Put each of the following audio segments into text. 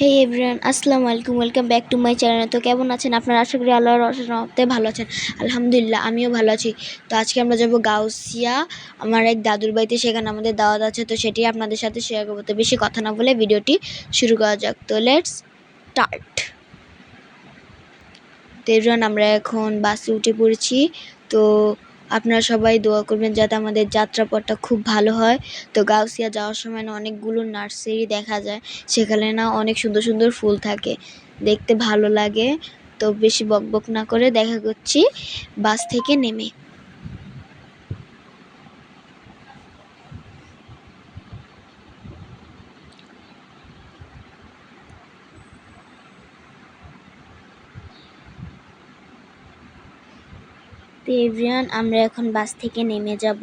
হে everyone আসসালামু আলাইকুম welcome back to my channel তো কেমন আছেন? আপনারা আশা করি আল্লাহর রহমতে ভালো আছেন। আলহামদুলিল্লাহ, আমিও ভালো আছি। তো আজকে আমরা যাব গাউসিয়া। আমার এক দাদুর বাড়িতে সেখানে আমাদের দাওয়াত আছে, তো সেটি আপনাদের সাথে শেয়ার করব। তো বেশি কথা না বলে ভিডিওটি শুরু করা যাক। তো লেটস স্টার্ট তো এভরিওয়ান আমরা এখন বাসে উঠে পড়েছি। তো আপনারা সবাই দোয়া করবেন যাতে আমাদের যাত্রাপথটা খুব ভালো হয়। তো গাউসিয়া যাওয়ার সময় না অনেকগুলো নার্সারি দেখা যায়, সেখানে না অনেক সুন্দর সুন্দর ফুল থাকে। দেখতে ভালো লাগে। তো বেশি বকবক না করে দেখা করছি। বাস থেকে নেমে। তো এভরিওয়ান, আমরা এখন বাস থেকে নেমে যাব।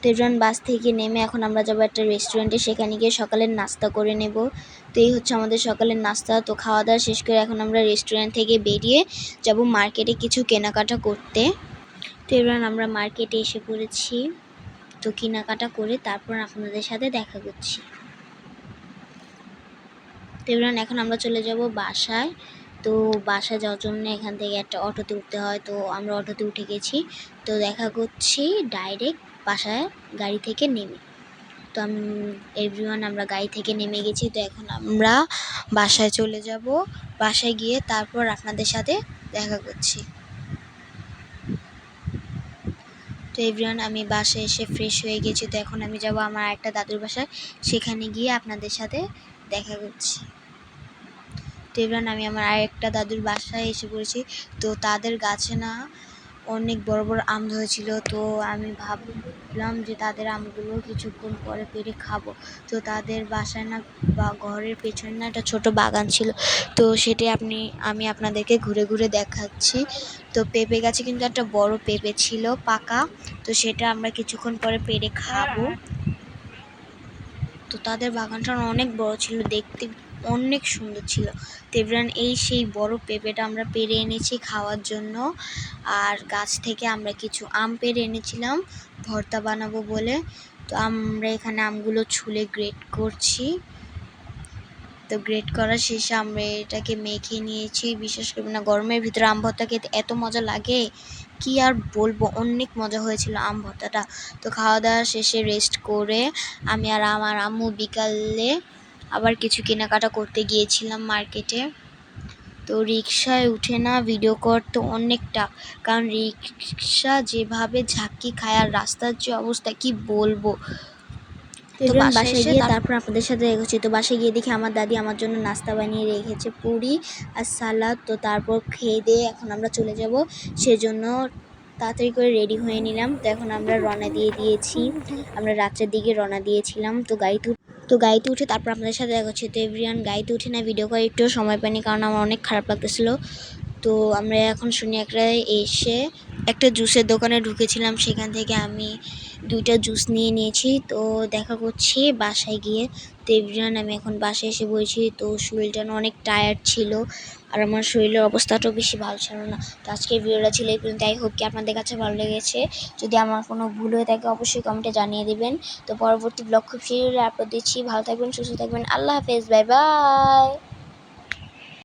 তো এভরিওয়ান, বাস থেকে নেমে এখন আমরা যাব একটা রেস্টুরেন্টে সেখানে গিয়ে সকালের নাস্তা করে নেব। তো এই হচ্ছে আমাদের সকালের নাস্তা। তো খাওয়া দাওয়া শেষ করে এখন আমরা রেস্টুরেন্ট থেকে বেরিয়ে যাব মার্কেটে কিছু কেনাকাটা করতে। তো এভরিওয়ান, আমরা মার্কেটে এসে পড়েছি। তো কেনাকাটা করে তারপর আপনাদের সাথে দেখা করছি। তো এভরিওয়ান, এখন আমরা চলে যাব বাসায়। তো বাসায় যাওয়ার জন্য এখান থেকে একটা অটোতে উঠতে হয়। তো আমরা অটোতে উঠে গেছি। তো দেখা করছি ডাইরেক্ট বাসায় গাড়ি থেকে নেমে। তো এভরিওয়ান আমরা গাড়ি থেকে নেমে গেছি। তো এখন আমরা বাসায় চলে যাব। বাসায় গিয়ে তারপর আপনাদের সাথে দেখা করছি। তো এভরিওয়ান আমি বাসায় এসে ফ্রেশ হয়ে গেছি। তো এখন আমি যাব আমার একটা দাদুর বাসায়। সেখানে গিয়ে আপনাদের সাথে দেখা করছি। তো আমি আমার আরেকটা দাদুর বাসায় এসে পড়েছি। তো তাদের গাছে না অনেক বড় বড় আম ধরেছিল। তো আমি ভাবলাম যে তাদের আমগুলো কিছুক্ষণ পরে পেরে খাব। তো তাদের বাসায় না বা ঘরের পেছনে না একটা ছোট বাগান ছিল। তো সেটি আপনি, আমি আপনাদেরকে ঘুরে ঘুরে দেখাচ্ছি। তো পেঁপে গাছে কিন্তু একটা বড় পেঁপে ছিল, পাকা। তো সেটা আমরা কিছুক্ষণ পরে পেরে খাব। তো তাদের বাগানটা অনেক বড় ছিল, দেখতে অনেক সুন্দর ছিল। তেবরান এই সেই বড় পেঁপেটা আমরা পেরে এনেছি খাওয়ার জন্য। আর গাছ থেকে আমরা কিছু আম পেরে এনেছিলাম, ভর্তা বানাবো বলে। তো আমরা এখানে আমগুলো ছুলে গ্রেট করছি। তো গ্রেট করার শেষে আমরা এটাকে মেখে নিয়েছি। বিশেষ করে না, গরমের ভিতরে আম ভর্তা খেতে এত মজা লাগে। কি আর বলব, অনেক মজা হয়েছিল আম ভর্তাটা। তো খাওয়া দাওয়া শেষে রেস্ট করে আমি আর আমার আম্মু বিকালে আবার কিছু কেনাকাটা করতে গিয়েছিলাম মার্কেটে। তো রিক্সায় উঠে না ভিডিও করতে অনেকটা কারণ রিক্সা যেভাবে ঝাঁকি খায় আর রাস্তার যে অবস্থা কি বলব? তো বাসায় গিয়ে তারপর আপনাদের সাথে এগোচ্ছি। তো বাসায় গিয়ে দেখি আমার দাদি আমার জন্য নাস্তা বানিয়ে রেখেছে পুরি আর সালাদ। তো তারপর খেয়ে দিয়ে এখন আমরা চলে যাব। সেজন্য তাড়াতাড়ি করে রেডি হয়ে নিলাম। তো এখন আমরা রওনা দিয়ে দিয়েছি। আমরা রাত্রের দিকে রওনা দিয়েছিলাম। তো গাড়িতে তো গাড়িতে উঠে তারপর আপনাদের সাথে দেখা হচ্ছে। তো এভরিয়ান গাড়িতে উঠে না ভিডিও করে একটু সময় পাইনি কারণ আমার অনেক খারাপ লাগতেছিলো। তো আমরা এখন শুনি একটা এসে একটা জুসের দোকানে ঢুকেছিলাম। সেখান থেকে আমি দুইটা জুস নিয়ে নিয়েছি। তো দেখা করছি বাসায় গিয়ে। তো এভরিওয়ান আমি এখন বাসায় এসে বলছি, তো শরীরটা অনেক টায়ার্ড ছিল। আর আমার শরীরের অবস্থাটাও বেশি ভালো ছিল না। তো আজকে ভিডিওটা ছিল এই পর্যন্ত আই হোপ কি আপনাদের কাছে ভালো লেগেছে। যদি আমার কোনো ভুল হয়ে থাকে, অবশ্যই কমেন্টে জানিয়ে দেবেন। তো পরবর্তী ব্লগ খুব শীঘ্রই আপলোড দিচ্ছি। ভালো থাকবেন, সুস্থ থাকবেন। আল্লাহ হাফেজ। Bye bye